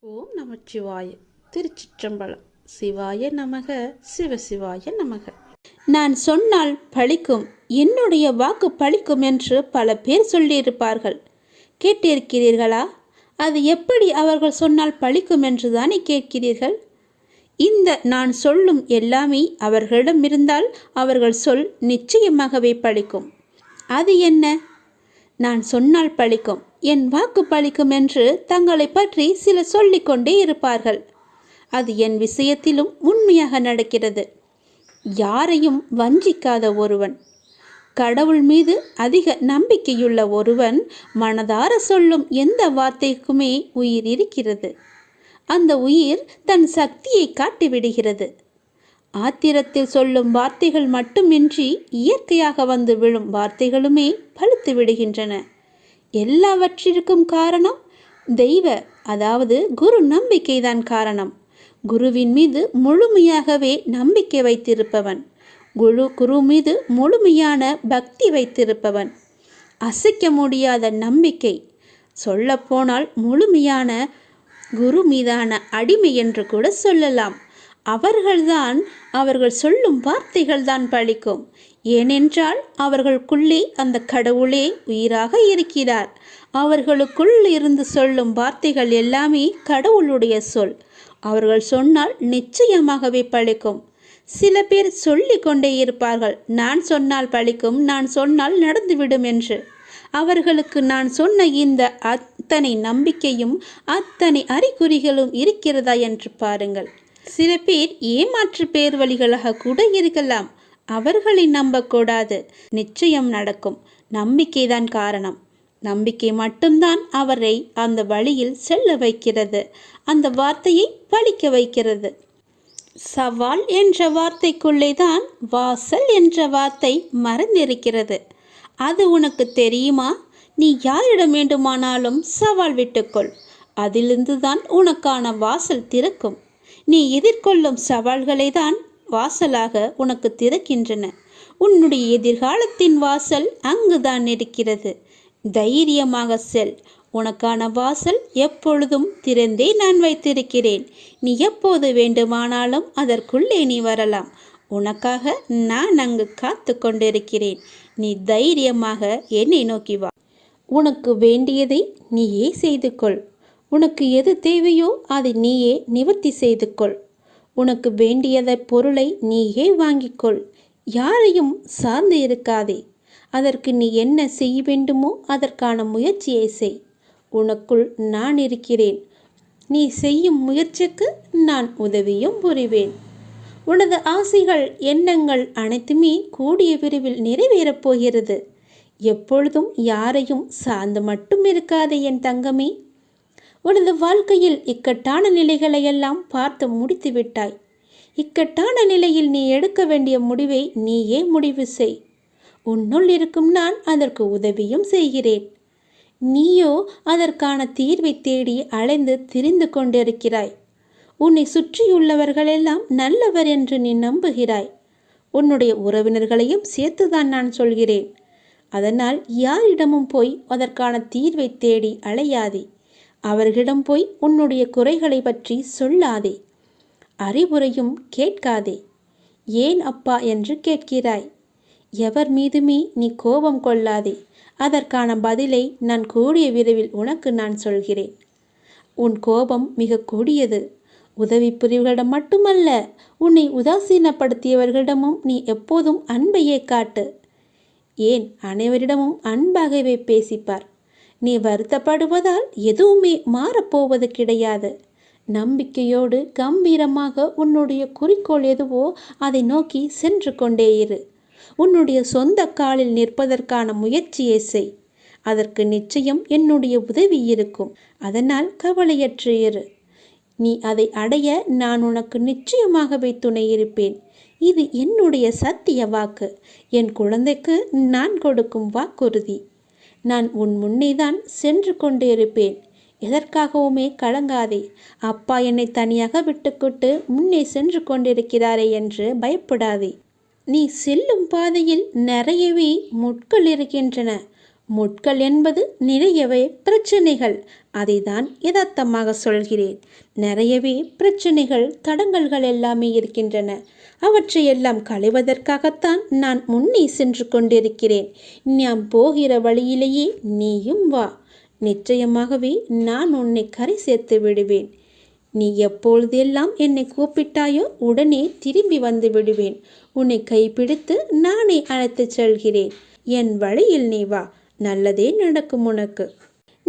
ஓம் நமச்சிவாய. திருச்சிற்றம்பலம். சிவாய நமக. சிவசிவாய நமக. நான் சொன்னால் பழிக்கும் என்னுடைய வாக்கு பழிக்கும் என்று பல பேர் சொல்லியிருப்பார்கள். கேட்டிருக்கிறீர்களா? அது எப்படி அவர்கள் சொன்னால் பழிக்கும் என்று தானே கேட்கிறீர்கள்? இந்த நான் சொல்லும் எல்லாமே அவர்களிடம் இருந்தால் அவர்கள் சொல் நிச்சயமாகவே பழிக்கும். அது என்ன? நான் சொன்னால் பழிக்கும் என் வாக்கு பழிக்கும் என்று தங்களை பற்றி சிலர் சொல்லிக்கொண்டே இருப்பார்கள். அது என் விஷயத்திலும் உண்மையாக நடக்கிறது. யாரையும் வஞ்சிக்காத ஒருவன் கடவுள் மீது அதிக நம்பிக்கையுள்ள ஒருவன் மனதார சொல்லும் எந்த வார்த்தைக்குமே உயிர் இருக்கிறது. அந்த உயிர் தன் சக்தியை காட்டிவிடுகிறது. ஆத்திரத்தில் சொல்லும் வார்த்தைகள் மட்டுமின்றி இயற்கையாக வந்து விழும் வார்த்தைகளுமே பழுத்து விடுகின்றன. எல்லாவற்றிற்கும் காரணம் தெய்வ அதாவது குரு நம்பிக்கைதான் காரணம். குருவின் மீது முழுமையாகவே நம்பிக்கை வைத்திருப்பவன். குரு குரு மீது முழுமையான பக்தி வைத்திருப்பவன். அசைக்க முடியாத நம்பிக்கை. சொல்லப்போனால் முழுமையான குரு மீதான அடிமை என்று கூட சொல்லலாம். அவர்கள்தான் அவர்கள் சொல்லும் வார்த்தைகள் தான் பழிக்கும். ஏனென்றால் அவர்களுக்குள்ளே அந்த கடவுளே உயிராக இருக்கிறார். அவர்களுக்குள் இருந்து சொல்லும் வார்த்தைகள் எல்லாமே கடவுளுடைய சொல். அவர்கள் சொன்னால் நிச்சயமாகவே பழிக்கும். சில பேர் சொல்லிக் கொண்டே இருப்பார்கள் நான் சொன்னால் பழிக்கும் நான் சொன்னால் நடந்துவிடும் என்று. அவர்களுக்கு நான் சொன்ன இந்த அத்தனை நம்பிக்கையும் அத்தனை அறிகுறிகளும் இருக்கிறதா என்று பாருங்கள். சில பேர் ஏமாற்று பேர் வழிகளாக கூட இருக்கலாம். அவர்களை நம்பக்கூடாது. நிச்சயம் நடக்கும். நம்பிக்கைதான் காரணம். நம்பிக்கை மட்டும்தான் அவரை அந்த வழியில் செல்ல வைக்கிறது. அந்த வார்த்தையை பழிக்க வைக்கிறது. சவால் என்ற வார்த்தைக்குள்ளே தான் வாசல் என்ற வார்த்தை மறந்திருக்கிறது. அது உனக்கு தெரியுமா? நீ யாரிடம் வேண்டுமானாலும் சவால் விட்டுக்கொள். அதிலிருந்து தான் உனக்கான வாசல் திறக்கும். நீ எதிர்கொள்ளும் சவால்களை தான் வாசலாக உனக்கு திறக்கின்றன. உன்னுடைய எதிர்காலத்தின் வாசல் அங்குதான் இருக்கிறது. தைரியமாக செல். உனக்கான வாசல் எப்பொழுதும் திறந்தே நான் வைத்திருக்கிறேன். நீ எப்போது வேண்டுமானாலும் அதற்குள்ளே நீ வரலாம். உனக்காக நான் அங்கு காத்து கொண்டிருக்கிறேன். நீ தைரியமாக என்னை நோக்கி வா. உனக்கு வேண்டியதை நீயே செய்து கொள். உனக்கு எது தேவையோ அதை நீயே நிவர்த்தி செய்து கொள் உனக்கு வேண்டியத பொருளை நீயே வாங்கிக்கொள். யாரையும் சார்ந்து இருக்காதே. அதற்கு நீ என்ன செய்ய வேண்டுமோ அதற்கான முயற்சியை செய். உனக்குள் நான் இருக்கிறேன். நீ செய்யும் முயற்சிக்கு நான் உதவியும் புரிவேன். உனது ஆசைகள் எண்ணங்கள் அனைத்துமே கூடிய விரைவில் நிறைவேறப் போகிறது. எப்பொழுதும் யாரையும் சார்ந்து மட்டும் இருக்காதே என் தங்கமே. உனது வாழ்க்கையில் இக்கட்டான நிலைகளையெல்லாம் பார்த்து முடித்து விட்டாய் இக்கட்டான நிலையில் நீ எடுக்க வேண்டிய முடிவை நீயே முடிவு செய். உன்னுள் இருக்கும் நான் அதற்கு உதவியும் செய்கிறேன். நீயோ அதற்கான தீர்வை தேடி அலைந்து திரிந்து கொண்டிருக்கிறாய். உன்னை சுற்றியுள்ளவர்களெல்லாம் நல்லவர் என்று நீ நம்புகிறாய். உன்னுடைய உறவினர்களையும் சேர்த்துதான் நான் சொல்கிறேன். அதனால் யாரிடமும் போய் அதற்கான தீர்வை தேடி அலையாதே. அவர்களிடம் போய் உன்னுடைய குறைகளை பற்றி சொல்லாதே. அறிவுரையும் கேட்காதே. ஏன் அப்பா என்று கேட்கிறாய்? எவர் மீதுமே நீ கோபம் கொள்ளாதே. அதற்கான பதிலை நான் கூடிய விரைவில் உனக்கு நான் சொல்கிறேன். உன் கோபம் மிக கூடியது. உதவி புரிவுகளிடம் மட்டுமல்ல உன்னை உதாசீனப்படுத்தியவர்களிடமும் நீ எப்போதும் அன்பையே காட்டு. ஏன் அனைவரிடமும் அன்பாகவே பேசிப்பார்? நீ வருத்தப்படுவதால் எதுவுமே மாறப்போவது கிடையாது. நம்பிக்கையோடு கம்பீரமாக உன்னுடைய குறிக்கோள் எதுவோ அதை நோக்கி சென்று கொண்டே இரு. உன்னுடைய சொந்த காலில் நிற்பதற்கான முயற்சியை செய். அதற்கு நிச்சயம் என்னுடைய உதவி இருக்கும். அதனால் கவலையற்று இரு. நீ அதை அடைய நான் உனக்கு நிச்சயமாகவே துணை இருப்பேன். இது என்னுடைய சத்திய வாக்கு. என் குழந்தைக்கு நான் கொடுக்கும் வாக்குறுதி. நான் உன் முன்னே தான் சென்று கொண்டே இருப்பேன் எதற்காகவுமே கலங்காதே. அப்பா என்னை தனியாக விட்டுக்கொண்டு முன்னே சென்று கொண்டிருக்கிறாரே என்று பயப்படாதே. நீ செல்லும் பாதையில் நிறையவே முட்கள் இருக்கின்றன. முட்கள் என்பது நிறையவே பிரச்சனைகள். அதை தான் யதார்த்தமாக சொல்கிறேன். நிறையவே பிரச்சனைகள் தடங்கல்கள் எல்லாமே இருக்கின்றன. அவற்றையெல்லாம் களைவதற்காகத்தான் நான் முன்னே சென்று கொண்டிருக்கிறேன். நாம் போகிற வழியிலேயே நீயும் வா. நிச்சயமாகவே நான் உன்னை கரை சேர்த்து விடுவேன். நீ எப்பொழுதெல்லாம் என்னை கூப்பிட்டாயோ உடனே திரும்பி வந்து விடுவேன். உன்னை கைப்பிடித்து நானே அழைத்துச் செல்கிறேன். என் வழியில் நீ வா. நல்லதே நடக்கும் உனக்கு.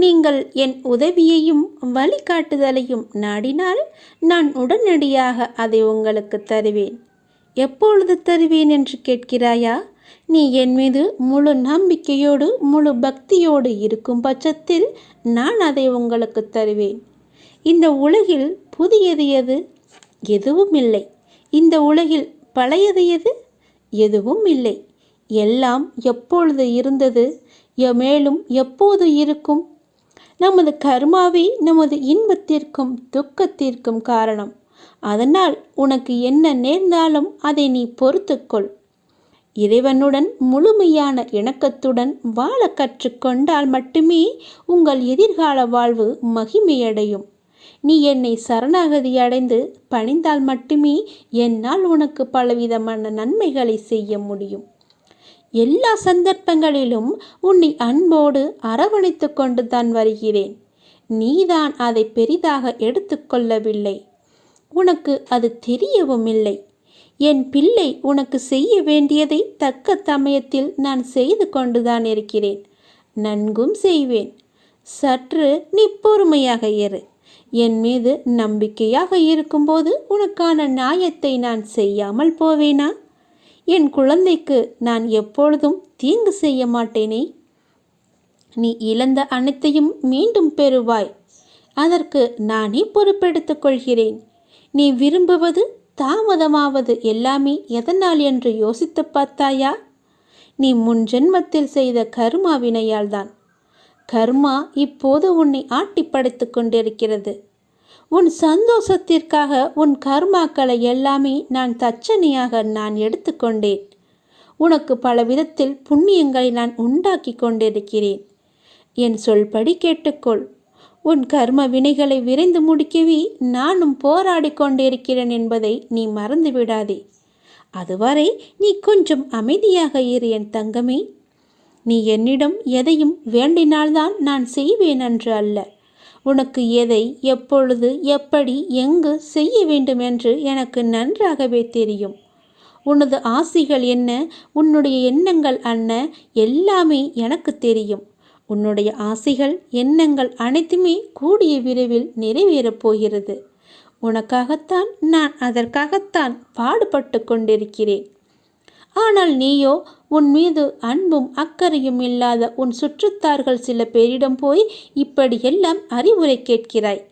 நீங்கள் என் உதவியையும் வழிகாட்டுதலையும் நாடினால் நான் உடனடியாக அதை உங்களுக்கு தருவேன். எப்பொழுது தருவேன் என்று கேட்கிறாயா? நீ என் மீது முழு நம்பிக்கையோடு முழு பக்தியோடு இருக்கும் பட்சத்தில் நான் அதை உங்களுக்கு தருவேன். இந்த உலகில் புதியது எது? எதுவும் இல்லை. இந்த உலகில் பழையது எது? எதுவும் இல்லை. எல்லாம் எப்பொழுது இருந்தது? மேலும் எப்போது இருக்கும்? நமது கர்மாவே நமது இன்பத்திற்கும் துக்கத்திற்கும் காரணம். அதனால் உனக்கு என்ன நேர்ந்தாலும் அதை நீ பொறுத்துக்கொள். இறைவனுடன் முழுமையான இணக்கத்துடன் வாழ கற்றுக்கொண்டால் மட்டுமே உங்கள் எதிர்கால வாழ்வு மகிமையடையும். நீ என்னை சரணாகதி அடைந்து பணிந்தால் மட்டுமே என்னால் உனக்கு பலவிதமான நன்மைகளை செய்ய முடியும். எல்லா சந்தர்ப்பங்களிலும் உன்னை அன்போடு அரவணைத்து கொண்டு தான் வருகிறேன். நீதான் அதை பெரிதாக எடுத்துக்கொள்ளவில்லை உனக்கு அது தெரியவும் இல்லை. என் பிள்ளை உனக்கு செய்ய வேண்டியதை தக்க சமயத்தில் நான் செய்து கொண்டுதான் இருக்கிறேன். நன்கும் செய்வேன். சற்று நீ பொறுமையாக இரு. என் மீது நம்பிக்கையாக இருக்கும்போது உனக்கான நியாயத்தை நான் செய்யாமல் போவேனா? என் குழந்தைக்கு நான் எப்பொழுதும் தீங்கு செய்ய மாட்டேனே? நீ இழந்த அனைத்தையும் மீண்டும் பெறுவாய். அதற்கு நானே பொறுப்பெடுத்துக் கொள்கிறேன். நீ விரும்புவது தாமதமாவது எல்லாமே எதனால் என்று யோசித்து பார்த்தாயா? நீ முன் ஜென்மத்தில் செய்த கர்மா வினையால்தான் கர்மா இப்போது உன்னை ஆட்டி படைத்து கொண்டிருக்கிறது. உன் சந்தோஷத்திற்காக உன் கர்மாக்களை எல்லாமே நான் தச்சனையாக நான் எடுத்துக்கொண்டேன். உனக்கு பல விதத்தில் புண்ணியங்களை நான் உண்டாக்கி கொண்டிருக்கிறேன். என் சொல்படி கேட்டுக்கொள். உன் கர்ம வினைகளை விரைந்து முடிக்கவே நானும் போராடி கொண்டிருக்கிறேன் என்பதை நீ மறந்து விடாதே அதுவரை நீ கொஞ்சம் அமைதியாக இரு என் தங்கமே. நீ என்னிடம் எதையும் வேண்டினால்தான் நான் செய்வேன் என்று அல்ல. உனக்கு எதை எப்பொழுது எப்படி எங்கு செய்ய வேண்டும் என்று எனக்கு நன்றாகவே தெரியும். உனது ஆசைகள் என்ன உன்னுடைய எண்ணங்கள் என்ன எல்லாமே எனக்கு தெரியும். உன்னுடைய ஆசைகள் எண்ணங்கள் அனைத்துமே கூடிய விரைவில் நிறைவேறப் போகிறது. உனக்காகத்தான் நான் அதற்காகத்தான் பாடுபட்டு கொண்டிருக்கிறேன். ஆனால் நீயோ உன் மீது அன்பும் அக்கறையும் இல்லாத உன் சுற்றுத்தார்கள் சில பேரிடம் போய் இப்படியெல்லாம் அறிவுரை கேட்கிறாய்.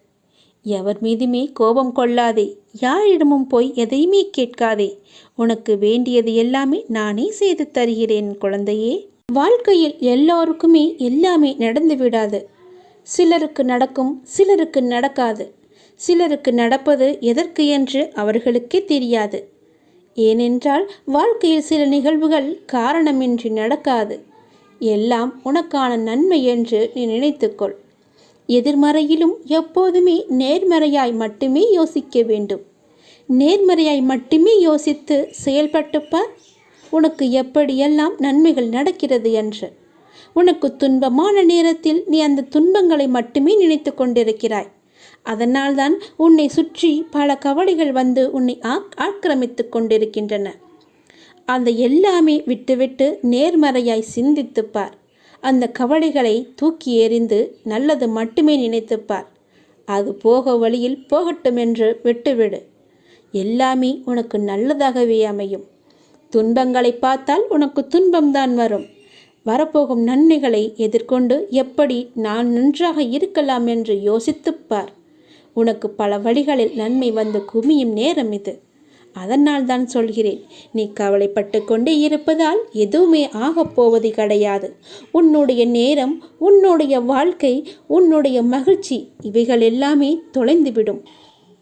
எவர் மீதுமே கோபம் கொள்ளாதே யாரிடமும் போய் எதையுமே கேட்காதே. உனக்கு வேண்டியது எல்லாமே நானே செய்து தருகிறேன் குழந்தையே. வாழ்க்கையில் எல்லோருக்குமே எல்லாமே நடந்து விடாது. சிலருக்கு நடக்கும் சிலருக்கு நடக்காது. சிலருக்கு நடப்பது எதற்கு என்று அவர்களுக்கே தெரியாது. ஏனென்றால் வாழ்க்கையில் சில நிகழ்வுகள் காரணமின்றி நடக்காது. எல்லாம் உனக்கான நன்மை என்று நீ நினைத்துக்கொள். எதிர்மறையிலும் எப்போதுமே நேர்மறையாய் மட்டுமே யோசிக்க வேண்டும். நேர்மறையாய் மட்டுமே யோசித்து செயல்பட்டுப்பார். உனக்கு எப்படியெல்லாம் நன்மைகள் நடக்கிறது என்று. உனக்கு துன்பமான நேரத்தில் நீ அந்த துன்பங்களை மட்டுமே நினைத்து கொண்டிருக்கிறாய். அதனால்தான் உன்னை சுற்றி பல கவலைகள் வந்து உன்னை ஆக் ஆக்கிரமித்து கொண்டிருக்கின்றன. அந்த எல்லாமே விட்டுவிட்டு நேர்மறையாய் சிந்தித்துப் பார். அந்த கவலைகளை தூக்கி எறிந்து நல்லது மட்டுமே நினைத்துப்பார் அது போக வழியில் போகட்டும் என்று விட்டுவிடு. எல்லாமே உனக்கு நல்லதாகவே அமையும். துன்பங்களை பார்த்தால் உனக்கு துன்பம்தான் வரும். வரப்போகும் நன்மைகளை எதிர்கொண்டு எப்படி நான் நன்றாக இருக்கலாம் என்று யோசித்துப் பார். உனக்கு பல வழிகளில் நன்மை வந்து குமியும் நேரம் இது. அதனால் தான் சொல்கிறேன் நீ கவலைப்பட்டு கொண்டே இருப்பதால் எதுவுமே ஆகப் போவது கிடையாது. உன்னுடைய நேரம் உன்னுடைய வாழ்க்கை உன்னுடைய மகிழ்ச்சி இவைகள் எல்லாமே தொலைந்துவிடும்.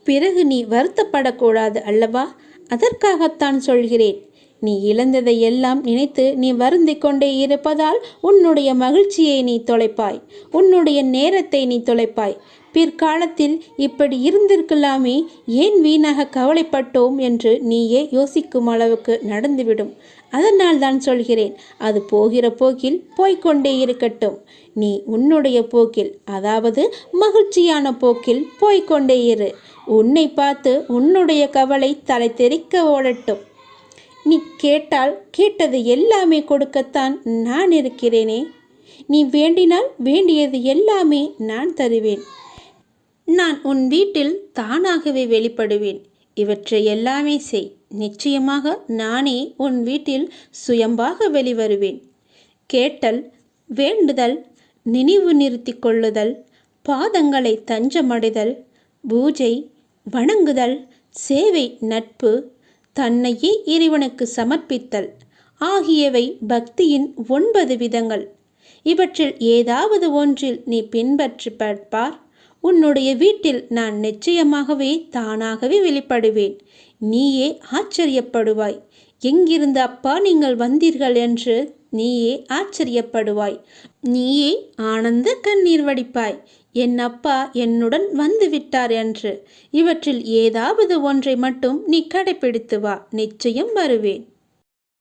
பிறகு நீ வருத்தப்படக்கூடாது அல்லவா? அதற்காகத்தான் சொல்கிறேன் நீ இழந்ததை எல்லாம் நினைத்து நீ வருந்திக் கொண்டே இருப்பதால் உன்னுடைய மகிழ்ச்சியை நீ தொலைப்பாய். உன்னுடைய நேரத்தை நீ தொலைப்பாய். பிற்காலத்தில் இப்படி இருந்திருக்கலாமே ஏன் வீணாக கவலைப்பட்டோம் என்று நீயே யோசிக்கும் அளவுக்கு நடந்துவிடும். அதனால் தான் சொல்கிறேன் அது போகிற போக்கில் போய்கொண்டே இருக்கட்டும். நீ உன்னுடைய போக்கில் அதாவது மகிழ்ச்சியான போக்கில் போய்க்கொண்டே இரு. உன்னை பார்த்து உன்னுடைய கவலை தலை தெறிக்க ஓடட்டும். நீ கேட்டால் கேட்டது எல்லாமே கொடுக்கத்தான் நான் இருக்கிறேனே. நீ வேண்டினால் வேண்டியது எல்லாமே நான் தருவேன். நான் உன் வீட்டில் தானாகவே வெளிப்படுவேன். இவற்றை எல்லாமே செய். நிச்சயமாக நானே உன் வீட்டில் சுயம்பாக வெளிவருவேன். கேட்டல் வேண்டுதல் நினைவு நிறுத்தி கொள்ளுதல் பாதங்களை தஞ்சமடைதல் பூஜை வணங்குதல் சேவை நட்பு தன்னையே இறைவனுக்கு சமர்ப்பித்தல். ஆகியவை பக்தியின் ஒன்பது விதங்கள். இவற்றில் ஏதாவது ஒன்றில் நீ பின்பற்றி பார்ப்பார். உன்னுடைய வீட்டில் நான் நிச்சயமாகவே தானாகவே வெளிப்படுவேன். நீயே ஆச்சரியப்படுவாய். எங்கிருந்து அப்பா நீங்கள் வந்தீர்கள் என்று நீயே ஆச்சரியப்படுவாய். நீயே ஆனந்த கண்ணீர் வடிப்பாய். என் அப்பா என்னுடன் வந்து விட்டார் என்று. இவற்றில் ஏதாவது ஒன்றை மட்டும் நீ கடைப்பிடித்து வா. நிச்சயம் வருவேன்.